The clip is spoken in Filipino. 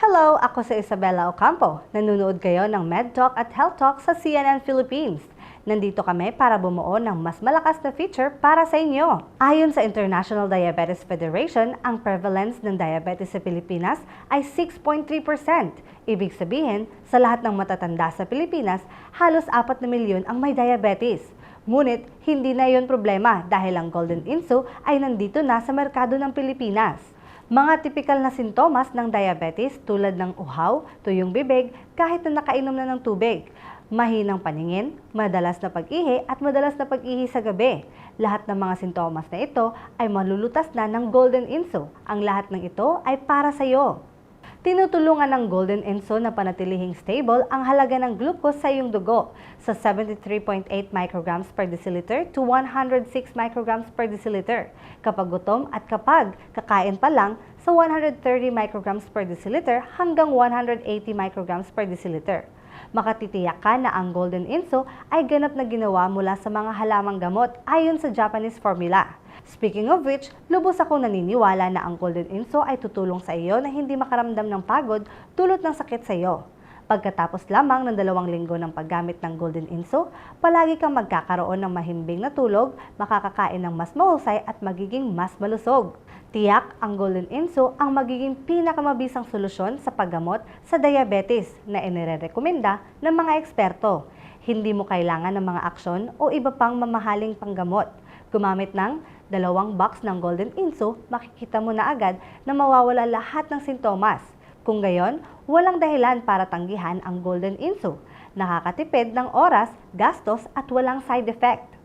Hello, ako si Isabella Ocampo. Nanonood kayo ng Med Talk at Health Talk sa CNN Philippines. Nandito kami para bumuo ng mas malakas na feature para sa inyo. Ayon sa International Diabetes Federation, ang prevalence ng diabetes sa Pilipinas ay 6.3%. Ibig sabihin, sa lahat ng matatanda sa Pilipinas, halos 4 na milyon ang may diabetes. Ngunit, hindi na yon problema dahil ang Golden Inso ay nandito na sa merkado ng Pilipinas. Mga tipikal na sintomas ng diabetes tulad ng uhaw, tuyong bibig, kahit na nakainom na ng tubig, mahinang paningin, madalas na pag-ihi at madalas na pag-ihi sa gabi. Lahat ng mga sintomas na ito ay malulutas na ng Golden Inso. Ang lahat ng ito ay para sa iyo. Tinutulungan ng Golden Enso na panatilihing stable ang halaga ng glucose sa iyong dugo sa 73.8 micrograms per deciliter to 106 micrograms per deciliter kapag gutom at kapag kakain pa lang sa 130 micrograms per deciliter hanggang 180 micrograms per deciliter. Makatitiyak ka na ang Golden Inso ay ganap na ginawa mula sa mga halamang gamot ayon sa Japanese formula. Speaking of which, lubos akong naniniwala na ang Golden Inso ay tutulong sa iyo na hindi makaramdam ng pagod tulot ng sakit sa iyo. Pagkatapos lamang ng dalawang linggo ng paggamit ng Golden Inso, palagi kang magkakaroon ng mahimbing na tulog, makakakain ng mas mahusay at magiging mas malusog. Tiyak ang Golden Inso ang magiging pinakamabisang solusyon sa paggamot sa diabetes na inirekomenda ng mga eksperto. Hindi mo kailangan ng mga aksyon o iba pang mamahaling panggamot. Gumamit ng dalawang box ng Golden Inso, makikita mo na agad na mawawala lahat ng sintomas. Kung gayon, walang dahilan para tanggihan ang Golden Inso. Nakakatipid ng oras, gastos at walang side effect.